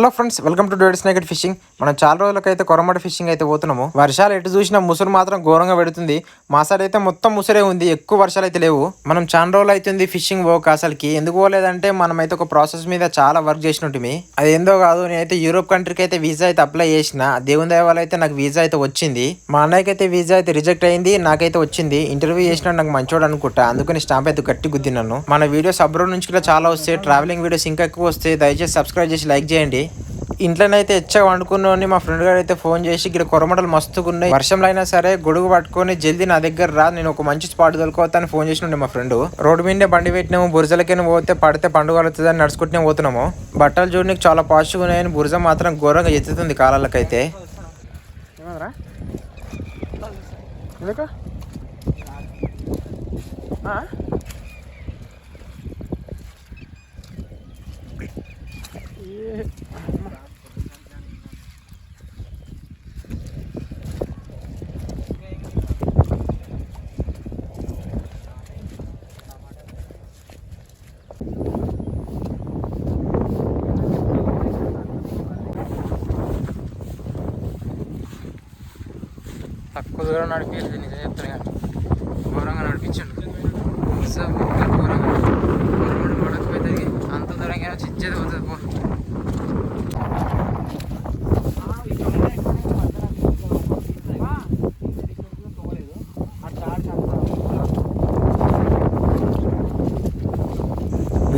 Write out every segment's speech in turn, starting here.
Hello friends welcome to David's snakehead fishing. మనం చాలా రోజులకైతే కొరమట fishing అయితే పోతున్నాము. వర్షాలు ఎటు చూసినా ముసురు మాత్రం ఘోరంగా పెడుతుంది. మా సైడ్ అయితే మొత్తం ముసురే ఉంది ఎక్కువ వర్షాలు అయితే లేవు. మనం చాలా రోజులు అవుతుంది ఫిషింగ్ పోక అసలుకి. ఎందుకు పోలేదంటే మనం అయితే ఒక ప్రాసెస్ మీద చాలా వర్క్ చేసినట్టు అది ఏందో కాదు నేనైతే యూరోప్ కంట్రీకి అయితే వీసా అయితే అప్లై చేసిన. దేవుని దయ అయితే నాకు వీసా అయితే వచ్చింది. మా అన్నయ్యకి అయితే వీసా అయితే రిజెక్ట్ అయింది నాకైతే వచ్చింది. ఇంటర్వ్యూ చేసిన నాకు మంచోడు అనుకుంటా. అందుకని స్టాంప్ అయితే గట్టి గుద్దినాను. మన వీడియోస్ అబ్రోడ్ నుంచి కూడా చాలా వస్తాయి. ట్రావెలింగ్ వీడియోస్ ఇంకా ఎక్కువ వస్తాయి. దయచేసి సబ్స్క్రైబ్ చేసి లైక్ చేయండి. ఇంట్లోనైతే ఎచ్చగా వండుకున్నాను మా ఫ్రెండ్ గారు అయితే ఫోన్ చేసి ఇక్కడ కొరమటలు మస్తుగున్నాయి. వర్షంలో అయినా సరే గొడుగు పట్టుకొని జల్దీ నా దగ్గర రా నేను ఒక మంచి స్పాట్ దొరకవద్దని ఫోన్ చేసినుండే మా ఫ్రెండ్. రోడ్డు మీదే బండి పెట్టినాము బురజలకైనా పోతే పడితే పండుగ అవుతుందని నడుచుకుంటూనే పోతున్నాము. బట్టలు చూడడానికి చాలా పాజిటివ్ ఉన్నాయని బురజ మాత్రం ఘోరంగా ఎత్తుతుంది కాలాలకైతే. Yeah. కొద్దిగా ఆ? నిజం చెప్తాను కానీ ఘోరంగా నడిపించండు సో ఒక్క ఘోరంగా రోడ్డు పడకపోతుంది అంత దూరంగా చిచ్చేది పోతుంది పో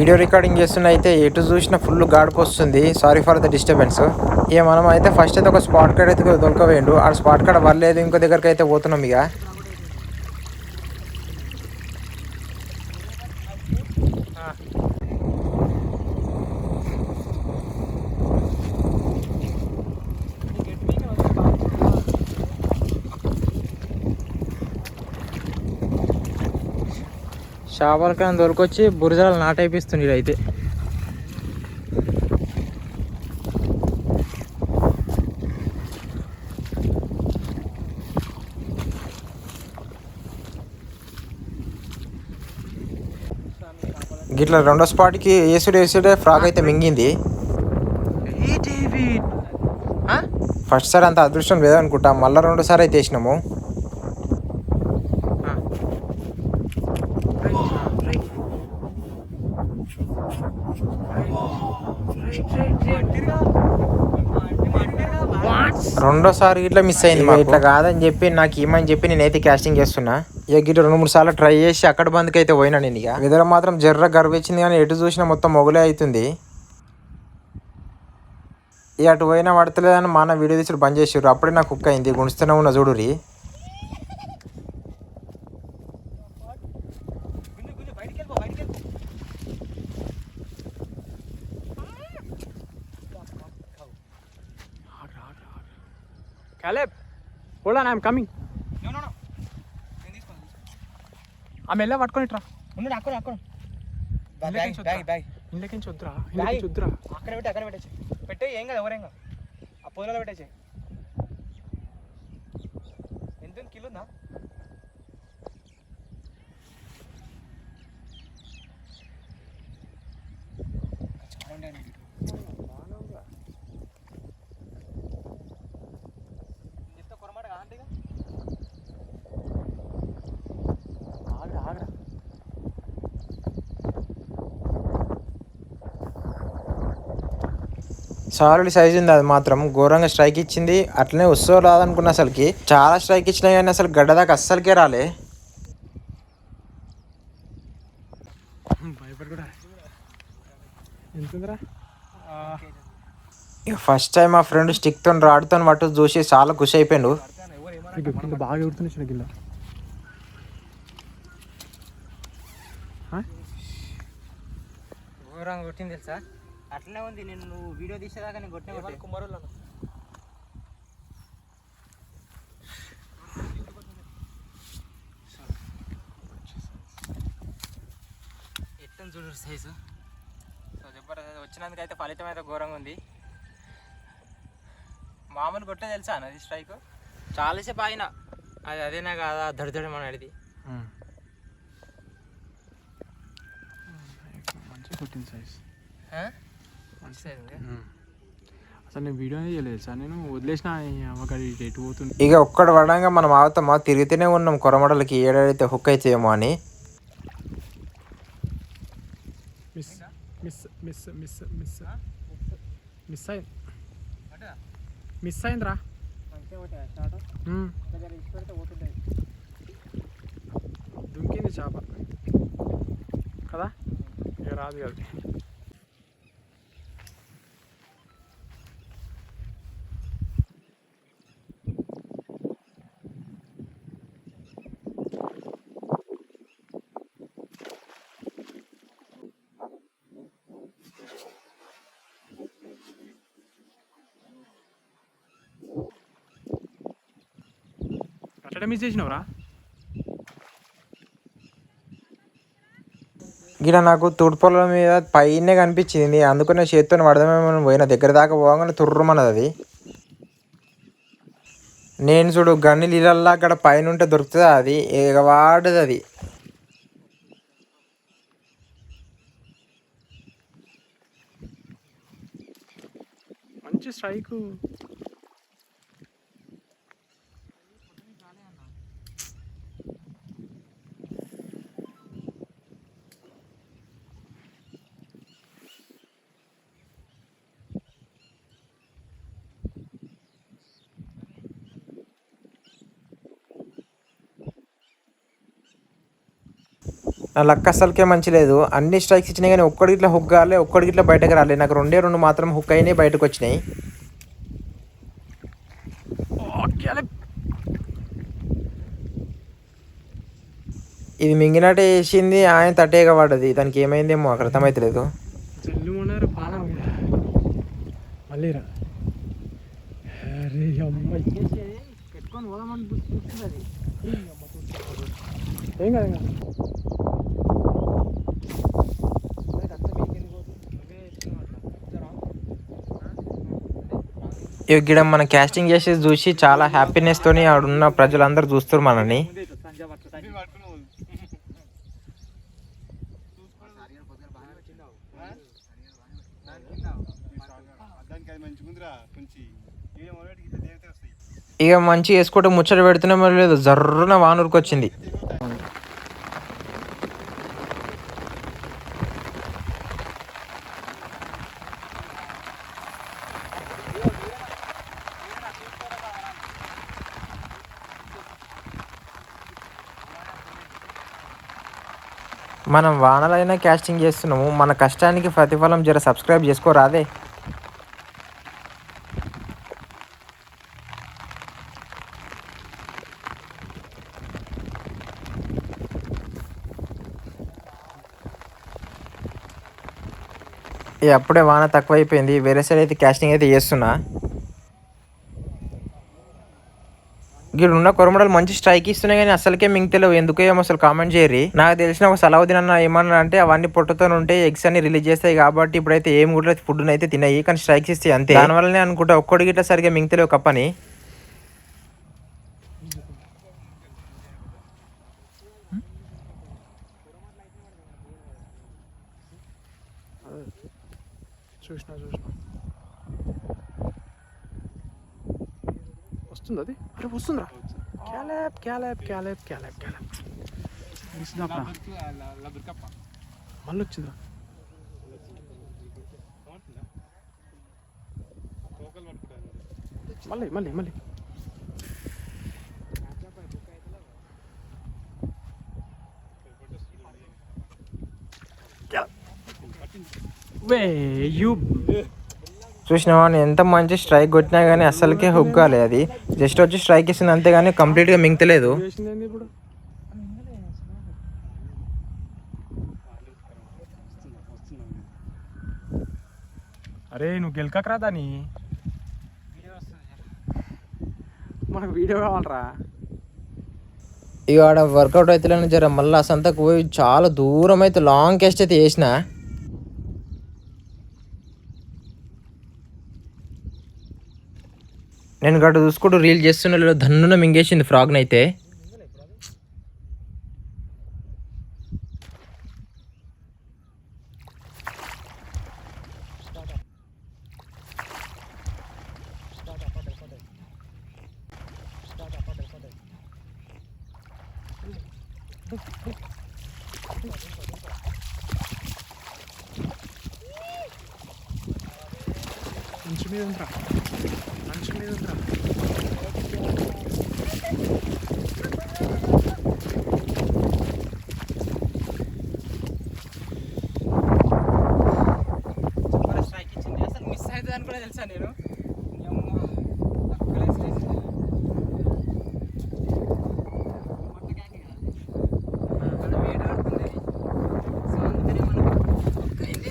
వీడియో రికార్డింగ్ చేస్తున్న అయితే ఎటు చూసినా ఫుల్ గాడికి వస్తుంది సారీ ఫర్ ద డిస్టర్బెన్స్ ఇక మనం అయితే ఫస్ట్ అయితే ఒక స్పాట్ కార్డ్ అయితే దొరకవేయండు ఆ స్పాట్ కాడ వర్లేదు ఇంకో దగ్గరికి అయితే పోతున్నాం ఇక. చేపలకైనా దొరికొచ్చి బురజాలు నాటైపిస్తుంది అయితే. గిట్ల రెండో స్పాట్కి వేసుడు వేసుడే ఫ్రాక్ అయితే మింగింది. ఫస్ట్ సారి అంత అదృష్టం లేదనుకుంటా మళ్ళీ రెండోసారి అయితే వేసినాము. రెండోసారి ఇట్లా మిస్ అయింది మాకు. ఇట్లా కాదని చెప్పి నాకు ఏమని చెప్పి నేనైతే క్యాస్టింగ్ చేస్తున్నా. ఇక గిట్ల రెండు మూడు సార్లు ట్రై చేసి అక్కడ బంద్కి అయితే పోయినా నేను ఇక. వెదర్ మాత్రం జర్ర గర్వించింది కానీ ఎటు చూసినా మొత్తం మొగలే అవుతుంది. ఇక అటు పోయినా పడతలేదని మా అన్న వీడియో తీసుడు బంద్ చేసారు అప్పుడే నాకు కుక్ అయింది. గుణిస్తూనే ఉన్న చూడురి Caleb hold on I'm coming ఆమె వెళ్ళా పట్టుకొని ఇట్రా ఉన్నాడు అక్కడ అక్కడ బ్యాగ్, బ్యాగ్ బ్యాగ్ బ్యాగ్ ఇంట్లోకి వద్దురా ఇంట్లోకి వద్దురా అక్కడ పెట్టి అక్కడ పెట్టేసి పెట్టే ఏం కదా ఎవరేం కాదు ఆ పొలంలో పెట్టేసి సాలిడ్ సైజ్ ఉంది అది మాత్రం. ఘోరంగా స్ట్రైక్ ఇచ్చింది. అట్లనే వస్తో రాదనుకున్న అసలుకి. చాలా స్ట్రైక్ ఇచ్చినా కానీ అసలు గడ్డ దాకా అస్సలకే రాలే. ఫస్ట్ టైం మా ఫ్రెండ్ స్టిక్తో రాడుతో పట్టు చూసి చాలా ఖుషి అయిపోయాడు. బాగా కింద ఘోరంగా కొట్టింది తెలుసా? అట్లనే ఉంది నేను నువ్వు వీడియో తీసేదాకా నేను కొట్టిన కొట్టే. కుమారులు ఎట్టని చూడు సైజు సో జబర్దస్త్ వచ్చినందుకైతే ఫలితం అయితే ఘోరంగా ఉంది. మామూలు కొట్టే తెలుసా అది స్ట్రైక్ చాలాసేపు ఆగిన. అది అదేనా కాదా? దడిదడి మన అడిది. మంచిగా కొట్టింది సైజ్ మంచి అసలు నేను వీడియో చేయలేదు సార్. నేను వదిలేసిన ఒక ఎటు పోతుంది ఇక ఒక్కడు పడంగా మనం ఆగుతామా? తిరుగుతూనే ఉన్నాం. కొరమడలకి ఏడైతే హుక్ అయితేమో అని. Miss miss miss miss miss miss అయింది మిస్ అయిందిరా. దుంకింది చేప. కదా? ఇక రాదు కదా అట్లా మిస్ చేసినావురా? గిడ నాకు తుడిపొలం మీద పైనే కనిపించింది. అందుకనే చేతితో పడదామేమో పోయిన. దగ్గర దాకా పోగానే తుర్రమన్నది. అది నేను చూడు గన్ని నీళ్ళల్లా అక్కడ పైన ఉంటే దొరుకుతుంది అది? ఇక వాడదు అది. మంచి స్ట్రైక్ నా లక్ అసలుకే మంచి లేదు. అన్ని స్ట్రైక్స్ ఇచ్చినాయి కానీ ఒక్కడికి ఇట్లా హుక్ కాలే ఒక్కడికి ఇట్లా బయటకు రాలే. నాకు రెండే రెండు మాత్రం హుక్ అయినాయి బయటకు వచ్చినాయి. ఇది మింగినట్టే వేసింది ఆయన తట్టేగా పడ్డది. దానికి ఏమైందేమో అక్కడ అర్థమైతలేదు. ఉన్నారు పానం మళ్ళీ రా అరే అమ్మాయి పెట్టుకొని పోదామని చూస్తుంది అది ఏం కాదు ఇక్కడ గిడ మనం క్యాస్టింగ్ చేసి చూసి చాలా హ్యాపీనెస్ తోని ఆడున్న ప్రజలందరూ చూస్తారు మనని ఇక మంచి వేసుకోవటం ముచ్చట పెడుతున్నామో లేదు జర్రున వానూరుకు వచ్చింది మనం వానలైనా క్యాస్టింగ్ చేస్తున్నాము మన కష్టానికి ప్రతిఫలం జర సబ్స్క్రైబ్ చేసుకోరాదే. ఇక అప్పుడే వాన తక్కువైపోయింది వేరే సైడ్ అయితే క్యాస్టింగ్ అయితే చేస్తున్నా. ఇక్కడ ఉన్న కొరమడలు మంచి స్ట్రైక్ ఇస్తున్నాయి కానీ అసలుకే మింగతలేవు ఎందుకో ఏమో అసలు కామెంట్ చేయరు. నాకు తెలిసిన ఒక సలావుద్దీన్ అన్న ఏమన్నా అంటే అవన్నీ పొట్టతో ఉంటే ఎగ్స్ అన్ని రిలీజ్ చేస్తాయి కాబట్టి ఇప్పుడైతే ఏం కూడా ఫుడ్ అయితే తినాయి కానీ స్ట్రైక్స్ ఇస్తాయి అంతే. దానివల్లనే అనుకుంటా ఒక్కడికి ఇట్లా సరిగా మింగతలేవు కప్పని చూసిన చూసిన. వస్తుంది అది అరే వస్తుందిరా క్యాలెప్ క్యాలెప్ క్యాలెప్ క్యాలెప్ క్యాలెప్ మళ్ళీ వచ్చిందిరా మళ్ళీ మళ్ళీ మళ్ళీ చూసినావా? ఎంత మంచి స్ట్రైక్ కొట్టినా కానీ అసలుకే హుక్ కాలే అది. జస్ట్ వచ్చి స్ట్రైక్ ఇస్తుంది అంతేగాని కంప్లీట్గా మింగతలేదు. చేసింది ఇప్పుడు అరే నువ్వు గెలకకరా దాని మనకు వీడియో కావాలరా. ఇక ఆడ వర్కౌట్ అవుతలేని జర మళ్ళీ ఆ సంతకు పోయి చాలా దూరం అయితే లాంగ్ క్యాస్ట్ అయితే వేసిన నేను గడు చూసుకుంటూ రీల్ చేస్తున్న ధన్నున మింగేసింది ఫ్రాగ్నైతే ఇంచు మీద ఉంటా మిస్ అవుతుంది అని కూడా తెలుసా నేను? యమ్మ, అక్కడే స్ట్రైక్. మన వేడి ఆడుతుంది అది. సో అందుకనే మనం అయింది.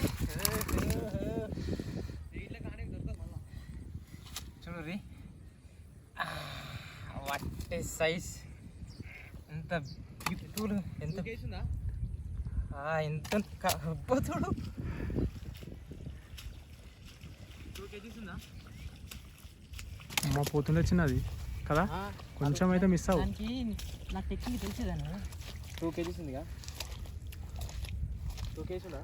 చూడుర్రి వాట్ సైజ్ ఎంత బ్యూటిఫుల్ ఎంత ఆ, ఎంత చూడు. అమ్మ పోతుండే చిన్నది కదా? కొంచెం అయితే మిస్ అవ్వు. దానికి నాకు టెక్నిక్ తెలిసేదాన్ని. టూ కేజీస్ ఉందిగా? టూ కేజీస్ ఉందా?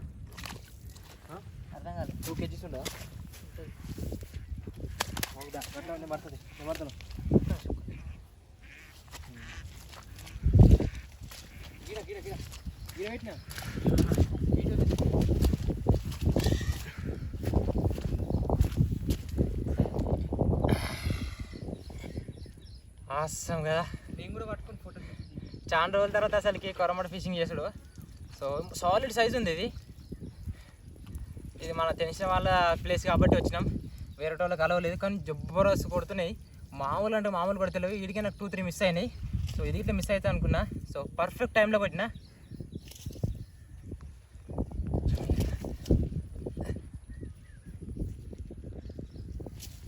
అర్థం కాదు టూ కేజీస్ ఉందా? పడుతుంది నేను ఆసం కదా. నేను కూడా పట్టుకుని ఫోటో చాలా రోజుల తర్వాత అసలుకి కొరమట ఫిషింగ్ చేసుడు. సో సాలిడ్ సైజ్ ఉంది ఇది. ఇది మన తెలిసిన వాళ్ళ ప్లేస్ కాబట్టి వచ్చినాం. వేరే వాళ్ళకి కలవలేదు కానీ జబ్బరస్ కొడుతున్నాయి. మామూలు అంటే మామూలు కొడతలేవు వీడికి నాకు టూ త్రీ మిస్ అయినాయి. సో ఇది ఇట్లా మిస్ అవుతా అనుకున్నా. సో పర్ఫెక్ట్ టైంలో కొట్టిన.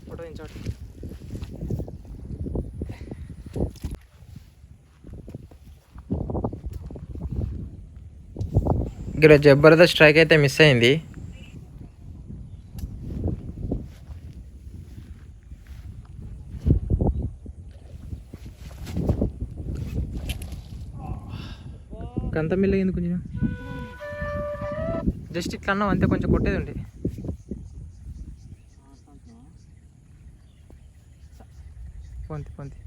ఫోటో ఇక్కడ జబర్దస్త్ స్ట్రైక్ అయితే మిస్ అయింది. కంత మిల్లగింది కొంచెం. జస్ట్ ఇట్లా అన్నాం అంతే కొంచెం కొట్టేది ఉండే. పొంతి పొంతి.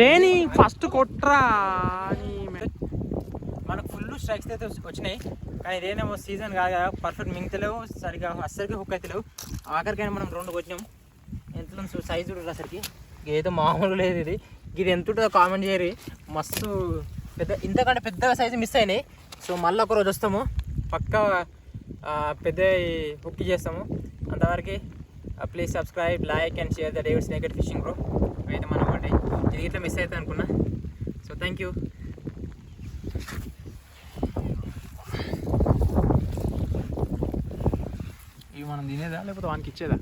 ఏ నీ ఫస్ట్ కొట్రా నీ మనకు ఫుల్ స్ట్రైక్స్ అయితే వచ్చినాయి. కానీ ఇదేనేమో సీజన్ కాదు కదా. పర్ఫెక్ట్ మింగతలేవు. సరిగా అస్సరికి హుక్ అవుతలేవు ఆఖరికైనా మనం రెండు కొట్టినాం. ఎంత సైజు చూడరు అసలుకి. ఏదో మామూలు లేదు ఇది. ఇది ఎంత ఉంటుందో కామెంట్ చేయరు. మస్తు పెద్ద ఇంతకంటే పెద్దగా సైజు మిస్ అయినాయి. సో మళ్ళీ ఒక రోజు వస్తాము. పక్కా పెద్ద హుక్ చేస్తాము. అంతవరకు please subscribe like and share the David's snakehead fishing bro అయితే మనం అంటే ఇది ఇట్లా మిస్ అవుతుంది అనుకున్నా. సో థ్యాంక్ యూ మనం తినేదా లేకపోతే వానికి ఇచ్చేదా?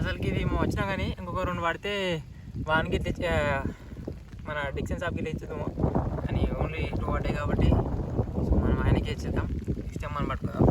అసలుకి ఇది మేము వచ్చినా కానీ ఇంకొక రెండు పడితే వానికి తెచ్చి మన డిక్సన్ షాప్కి వెళ్ళి ఇచ్చేద్దాము కానీ ఓన్లీ టూ పడ్డాయి కాబట్టి సో మనం ఆయనకి ఇచ్చేద్దాం. ఇష్టం మనం పట్టుకుందాం.